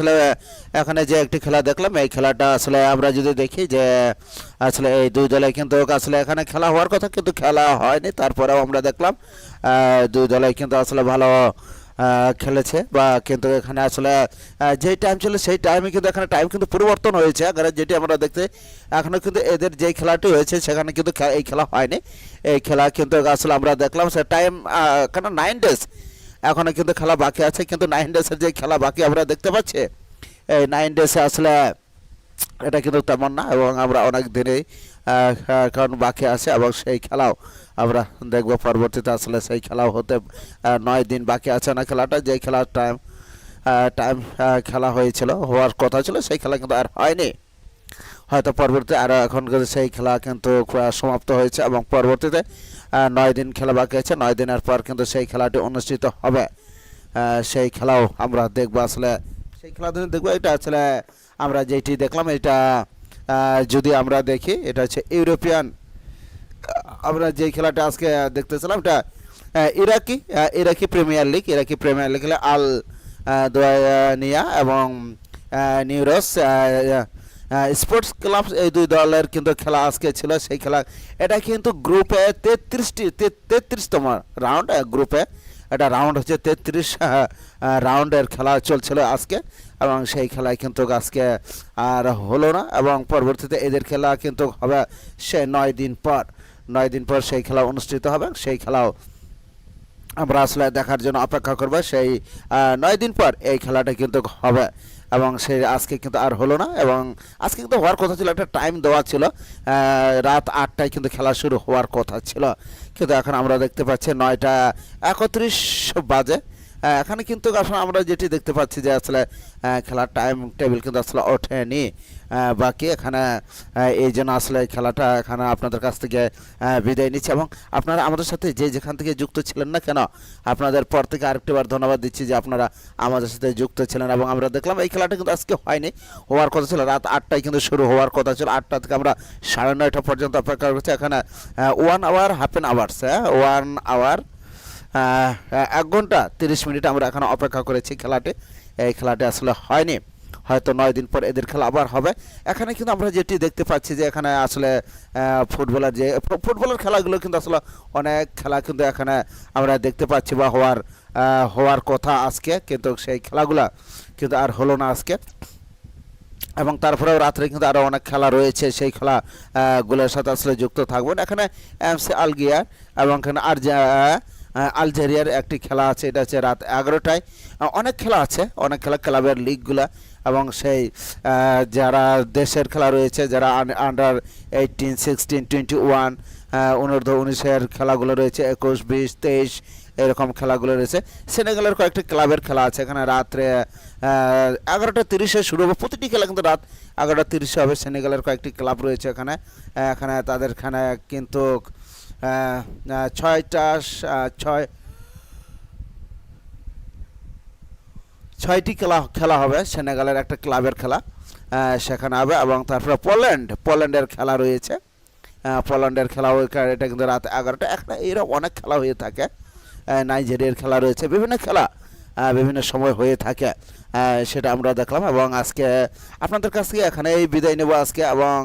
আসলে, এখানে যে একটি খেলা দেখলাম, এই খেলাটা আসলে আমরা যদি দেখি যে, আসলে এই দুই দলে কিন্তু আসলে এখানে খেলা হওয়ার কথা কিন্তু খেলা হয়নি, তারপরেও আমরা দেখলাম দুই দলে কিন্তু আসলে ভালো খেলেছে বা কিন্তু এখানে আসলে যেই টাইম ছিল সেই টাইমে কিন্তু এখানে টাইম কিন্তু পরিবর্তন হয়েছে। এখানে যেটি আমরা দেখতে এখনও কিন্তু এদের যেই খেলাটি হয়েছে, সেখানে কিন্তু এই খেলা হয়নি। এই খেলা কিন্তু আসলে আমরা দেখলাম, সে টাইম কেন নাইন ডেজ এখনও কিন্তু খেলা বাকি আছে, কিন্তু নাইন ডেজের যে খেলা বাকি আমরা দেখতে পাচ্ছি, এই নাইন ডেসে আসলে এটা কিন্তু তেমন না এবং আমরা অনেক দিনেই কারণ বাকি আছে এবং সেই খেলাও আমরা দেখব পরবর্তীতে আসলে সেই খেলাও হতে নয় দিন বাকি আছে না খেলাটা, যে খেলার টাইম টাইম খেলা হয়েছিল, হওয়ার কথা ছিল, সেই খেলা কিন্তু আর হয়নি। হয়তো পরবর্তী আরও এখন কিন্তু সেই খেলা কিন্তু সমাপ্ত হয়েছে এবং পরবর্তীতে নয় দিন খেলা বাকি আছে। নয় দিনের পর কিন্তু সেই খেলাটি অনুষ্ঠিত হবে। সেই খেলাও আমরা দেখব আসলে। সেই খেলা দেখব, এটা আসলে আমরা যেটি দেখলাম, এটা যদি আমরা দেখি, এটা হচ্ছে ইউরোপিয়ান আমরা যে খেলাটা আজকে দেখতেছিলাম, এটা Iraqi Iraqi premier league, Iraqi premier league Al Diwaniya এবং নিউরস স্পোর্টস ক্লাব এই দুই দলের কিন্তু খেলা আজকে ছিল, সেই খেলা। এটা কিন্তু গ্রুপে তেত্রিশটি তেত্রিশতম রাউন্ড গ্রুপে এটা রাউন্ড হচ্ছে তেত্রিশ রাউন্ডের খেলা চলছিল আজকে। এবং সেই খেলায় কিন্তু আজকে আর হলো না। এবং পরবর্তীতে এদের খেলা কিন্তু হবে সে নয় দিন পর। নয় দিন পর সেই খেলা অনুষ্ঠিত হবে। সেই খেলাও আমরা আসলে দেখার জন্য অপেক্ষা করব। সেই নয় দিন পর এই খেলাটা কিন্তু হবে এবং সে আজকে কিন্তু আর হলো না এবং আজকে কিন্তু হওয়ার কথা ছিল, একটা টাইম দেওয়া ছিল। রাত আটটায় কিন্তু খেলা শুরু হওয়ার কথা ছিল। কিন্তু এখন আমরা দেখতে পাচ্ছি নয়টা একত্রিশ বাজে। এখানে কিন্তু আসলে আমরা যেটি দেখতে পাচ্ছি যে আসলে খেলার টাইম টেবিল কিন্তু আসলে ওঠেনি। বাকি এখানে এই জন্য আসলে খেলাটা এখানে আপনাদের কাছ থেকে বিদায় নিচ্ছে এবং আপনারা আমাদের সাথে যে যেখান থেকে যুক্ত ছিলেন না কেন, আপনাদের পর থেকে আরেকটিবার ধন্যবাদ দিচ্ছি যে আপনারা আমাদের সাথে যুক্ত ছিলেন এবং আমরা দেখলাম এই খেলাটা কিন্তু আজকে হয়নি। হওয়ার কথা ছিল, রাত আটটায় কিন্তু শুরু হওয়ার কথা ছিল, আটটা থেকে আমরা সাড়ে নয়টা পর্যন্ত অপেক্ষা করছি। এখানে one hour half an hours হ্যাঁ? ওয়ান আওয়ার এক ঘণ্টা তিরিশ মিনিট আমরা এখন অপেক্ষা করেছি খেলাটি। এই খেলাটি আসলে হয়নি। হয়তো নয় দিন পর এদের খেলা আবার হবে। এখানে কিন্তু আমরা যেটি দেখতে পাচ্ছি যে এখানে আসলে ফুটবলের যে ফুটবলের খেলাগুলো কিন্তু আসলে অনেক খেলা কিন্তু এখানে আমরা দেখতে পাচ্ছি বা হওয়ার হওয়ার কথা আজকে। কিন্তু সেই খেলাগুলো কিন্তু আর হলো না আজকে। এবং তারপরেও রাত্রে কিন্তু আরও অনেক খেলা রয়েছে। সেই খেলা গুলোর সাথে আসলে যুক্ত থাকবেন। এখানে এমসি আলগিয়ার এবং এখানে আহ, আলজেরিয়ার একটি খেলা আছে, এটা হচ্ছে রাত এগারোটায়। অনেক খেলা আছে, অনেক খেলা, ক্লাবের লিগগুলা এবং সেই যারা দেশের খেলা রয়েছে, যারা under eighteen sixteen twenty one অনূর্ধ্ব উনিশের খেলাগুলো রয়েছে, একুশ, বিশ, তেইশ, এরকম খেলাগুলো রয়েছে। সেনেগালের কয়েকটি ক্লাবের খেলা আছে, এখানে রাত্রে এগারোটা তিরিশে শুরু হবে, প্রতিটি খেলা কিন্তু রাত এগারোটা তিরিশে হবে, সেনেগালের কয়েকটি ক্লাব রয়েছে এখানে। এখানে তাদের এখানে কিন্তু ছয়টা ছয় ছয়টি খেলা খেলা হবে, সেনেগালের একটা ক্লাবের খেলা সেখানে হবে এবং তারপরে পোল্যান্ড, পোল্যান্ডের খেলা রয়েছে। পোল্যান্ডের খেলা ওই এটা কিন্তু রাত এগারোটা। এখানে এরকম অনেক খেলা হয়ে থাকে। নাইজেরিয়ার খেলা রয়েছে, বিভিন্ন খেলা বিভিন্ন সময় হয়ে থাকে সেটা আমরা দেখলাম এবং আজকে আপনাদের কাছ থেকে এখানে বিদায় নেব আজকে এবং